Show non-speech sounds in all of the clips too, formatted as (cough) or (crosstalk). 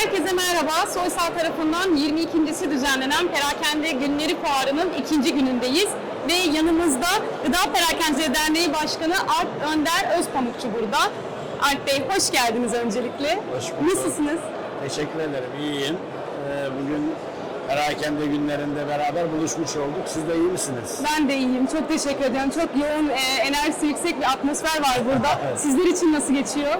herkese merhaba. Soysal tarafından 22.si düzenlenen Perakende Günleri Fuarı'nın ikinci günündeyiz. Ve yanımızda Gıda Perakende Derneği Başkanı Alp Önder Özpamukçu burada. Alp Bey hoş geldiniz öncelikle. Hoş bulduk. Nasılsınız? Teşekkür ederim, iyiyim. Ee, Bugün perakende günlerinde beraber buluşmuş olduk. Siz de iyi misiniz? Ben de iyiyim. Çok teşekkür ediyorum. Çok yoğun, e, enerjisi yüksek bir atmosfer var burada. (laughs) Evet. Sizler için nasıl geçiyor?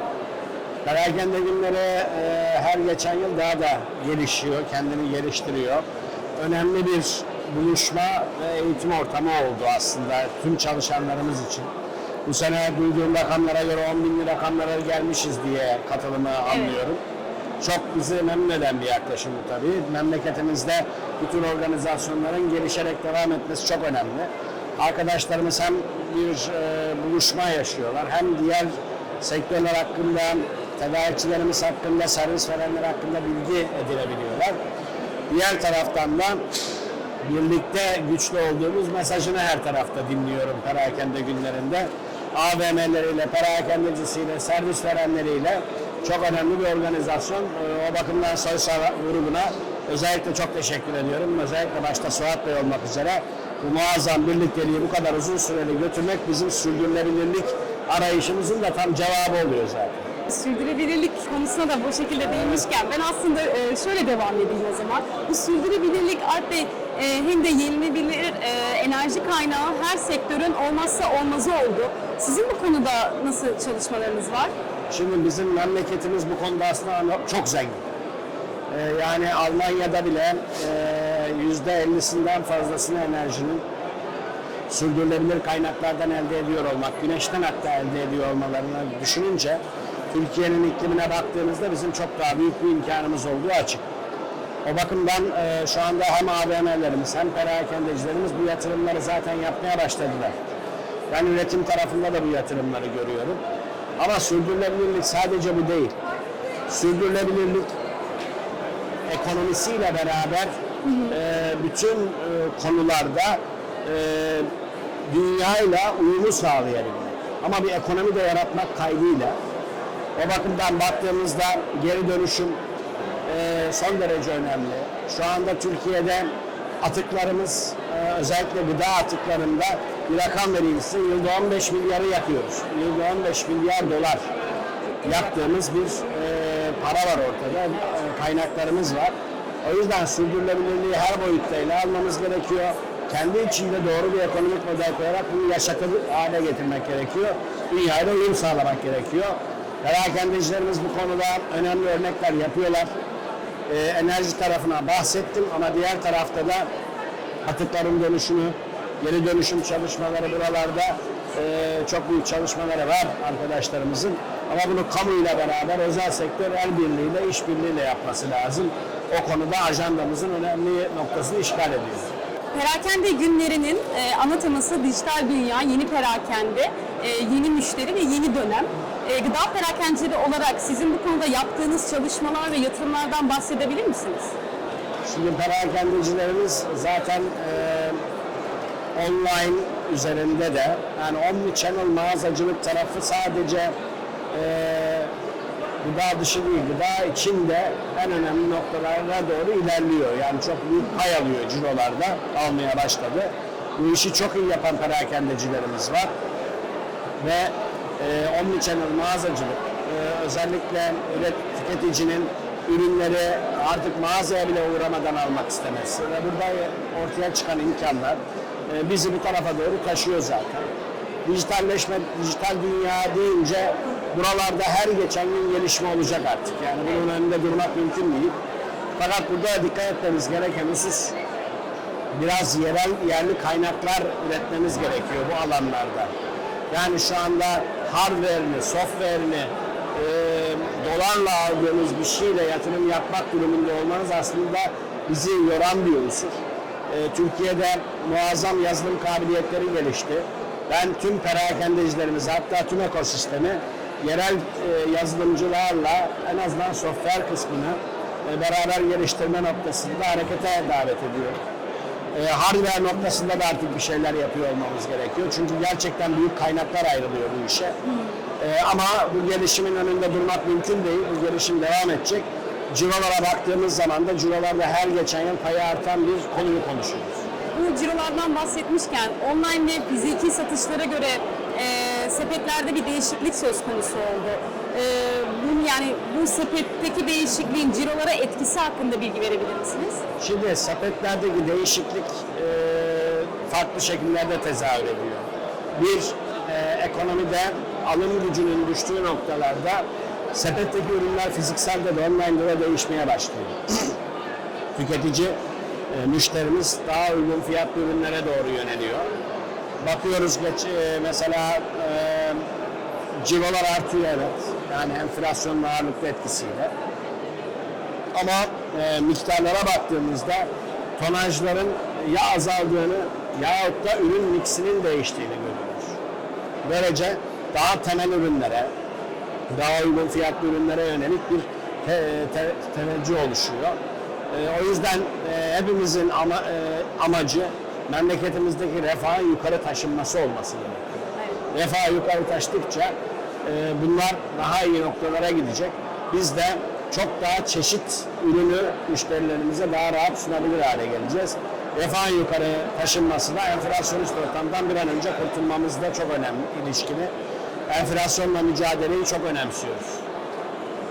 Perakende günleri e, her geçen yıl daha da gelişiyor, kendini geliştiriyor. Önemli bir buluşma ve eğitim ortamı oldu aslında tüm çalışanlarımız için. Bu sene duyduğum rakamlara göre 10 bin rakamlara gelmişiz diye katılımı anlıyorum. Çok bizi memnun eden bir yaklaşım bu tabii. Memleketimizde bütün organizasyonların gelişerek devam etmesi çok önemli. Arkadaşlarımız hem bir e, buluşma yaşıyorlar hem diğer sektörler hakkında, tedarikçilerimiz hakkında, servis verenler hakkında bilgi edinebiliyorlar. Diğer taraftan da birlikte güçlü olduğumuz mesajını her tarafta dinliyorum perakende günlerinde. AVM'leriyle, perakendecisiyle, servis verenleriyle çok önemli bir organizasyon. Ee, O bakımdan Soysal grubuna özellikle çok teşekkür ediyorum. Özellikle başta Suat Bey olmak üzere bu muazzam birlikteliği bu kadar uzun süreli götürmek bizim sürdürülebilirlik arayışımızın da tam cevabı oluyor zaten. Sürdürülebilirlik konusuna da bu şekilde değinmişken ben aslında e, şöyle devam edeyim o zaman. Bu sürdürülebilirlik Alp e, hem de yenilebilir e, enerji kaynağı her sektörün olmazsa olmazı oldu. Sizin bu konuda nasıl çalışmalarınız var? Şimdi bizim memleketimiz bu konuda aslında çok zengin. Yani Almanya'da bile yüzde 50'sinden fazlasını enerjinin sürdürülebilir kaynaklardan elde ediyor olmak, güneşten hatta elde ediyor olmalarını düşününce Türkiye'nin iklimine baktığımızda bizim çok daha büyük bir imkanımız olduğu açık. O bakımdan e, şu anda hem AVM'lerimiz hem perakendecilerimiz bu yatırımları zaten yapmaya başladılar. Ben üretim tarafında da bu yatırımları görüyorum. Ama sürdürülebilirlik sadece bu değil. Sürdürülebilirlik ekonomisiyle beraber e, bütün e, konularda e, dünyayla uyumu sağlayabilmek. Ama bir ekonomi de yaratmak kaydıyla. O bakımdan baktığımızda geri dönüşüm e, son derece önemli. Şu anda Türkiye'de atıklarımız e, özellikle gıda atıklarında bir rakam vereyim size. Yılda 15 milyarı yakıyoruz. Yılda 15 milyar dolar yaktığımız bir e, para var ortada. Kaynaklarımız var. O yüzden sürdürülebilirliği her boyutta ele almamız gerekiyor. Kendi içinde doğru bir ekonomik model koyarak bunu yaşatır hale getirmek gerekiyor. Dünyayla uyum sağlamak gerekiyor. Perakendecilerimiz bu konuda önemli örnekler yapıyorlar. E, enerji tarafına bahsettim ama diğer tarafta da atıkların dönüşümü, geri dönüşüm çalışmaları buralarda e, çok büyük çalışmaları var arkadaşlarımızın. Ama bunu kamuyla beraber özel sektör el birliğiyle, işbirliğiyle yapması lazım. O konuda ajandamızın önemli noktasını işgal ediyor. Perakende günlerinin e, ana teması dijital dünya, yeni perakende, e, yeni müşteri ve yeni dönem. E, gıda perakendecileri olarak sizin bu konuda yaptığınız çalışmalar ve yatırımlardan bahsedebilir misiniz? Şimdi perakendecilerimiz zaten e, online üzerinde de yani omni-channel mağazacılık tarafı sadece e, gıda dışı değil, gıda içinde en önemli noktalara doğru ilerliyor. Yani çok büyük pay alıyor cirolarda, almaya başladı. Bu işi çok iyi yapan perakendecilerimiz var. Ve e, omni-channel mağazacılık, e, özellikle üret, tüketicinin ürünleri artık mağazaya bile uğramadan almak istemesi ve burada ortaya çıkan imkanlar e, bizi bu tarafa doğru taşıyor zaten. Dijitalleşme, dijital dünya deyince buralarda her geçen gün gelişme olacak artık. Yani bunun önünde durmak mümkün değil. Fakat burada dikkat etmemiz gereken husus biraz yerel yerli kaynaklar üretmemiz gerekiyor bu alanlarda. Yani şu anda hardware'ini, software'ini e, dolarla aldığımız bir şeyle yatırım yapmak durumunda olmanız aslında bizi yoran bir unsur. E, Türkiye'de muazzam yazılım kabiliyetleri gelişti. Ben tüm perakendecilerimiz hatta tüm ekosistemi yerel e, yazılımcılarla en azından software kısmını e, beraber geliştirme noktasında harekete davet ediyorum e, hardware noktasında da artık bir şeyler yapıyor olmamız gerekiyor. Çünkü gerçekten büyük kaynaklar ayrılıyor bu işe. E, ama bu gelişimin önünde durmak mümkün değil. Bu gelişim devam edecek. cirolara baktığımız zaman da cirolarda her geçen yıl payı artan bir konuyu konuşuyoruz. Bu cirolardan bahsetmişken online ve fiziki satışlara göre e, sepetlerde bir değişiklik söz konusu oldu. E, bunun yani bu sepetteki değişikliğin cirolara etkisi hakkında bilgi verebilir misiniz? Şimdi sepetlerdeki değişiklik e, farklı şekillerde tezahür ediyor. Bir, e, ekonomide alım gücünün düştüğü noktalarda sepetteki ürünler fizikselde de online de değişmeye başlıyor. (clears throat) Tüketici, e, müşterimiz daha uygun fiyatlı ürünlere doğru yöneliyor. Bakıyoruz geç, e, mesela e, cirolar artıyor evet. Yani enflasyonun ağırlıklı etkisiyle. Ama e, miktarlara baktığımızda tonajların ya azaldığını yahut da ürün miksinin değiştiğini görüyoruz. Böylece daha temel ürünlere, daha uygun fiyatlı ürünlere yönelik bir te, te, teveccüh oluşuyor. E, o yüzden e, hepimizin ama, e, amacı memleketimizdeki refahın yukarı taşınması olması gerekiyor refah yukarı taştıkça e, bunlar daha iyi noktalara gidecek. Biz de çok daha çeşit ürünü müşterilerimize daha rahat sunabilir hale geleceğiz. Refah yukarı taşınması da enflasyonist ortamdan bir an önce kurtulmamızda çok önemli ilişkili. Enflasyonla mücadeleyi çok önemsiyoruz.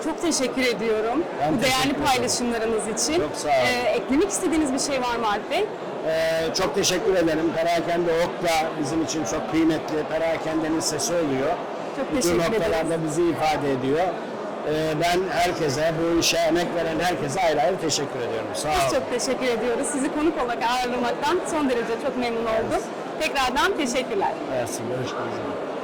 Çok teşekkür ediyorum Ben bu değerli teşekkür ederim. paylaşımlarınız için. Çok sağ olun. E, eklemek istediğiniz bir şey var mı Alp Bey? Ee, çok teşekkür ederim. Perakende Ok da bizim için çok kıymetli. Perakende'nin sesi oluyor. Çok teşekkür ederiz. noktalarda bizi ifade ediyor. Ee, ben herkese, bu işe emek veren herkese ayrı ayrı teşekkür ediyorum. Sağ Biz olun. çok teşekkür ediyoruz. Sizi konuk olarak ağırlamaktan son derece çok memnun oldum. Tekrardan teşekkürler. Mersi, görüşmek üzere.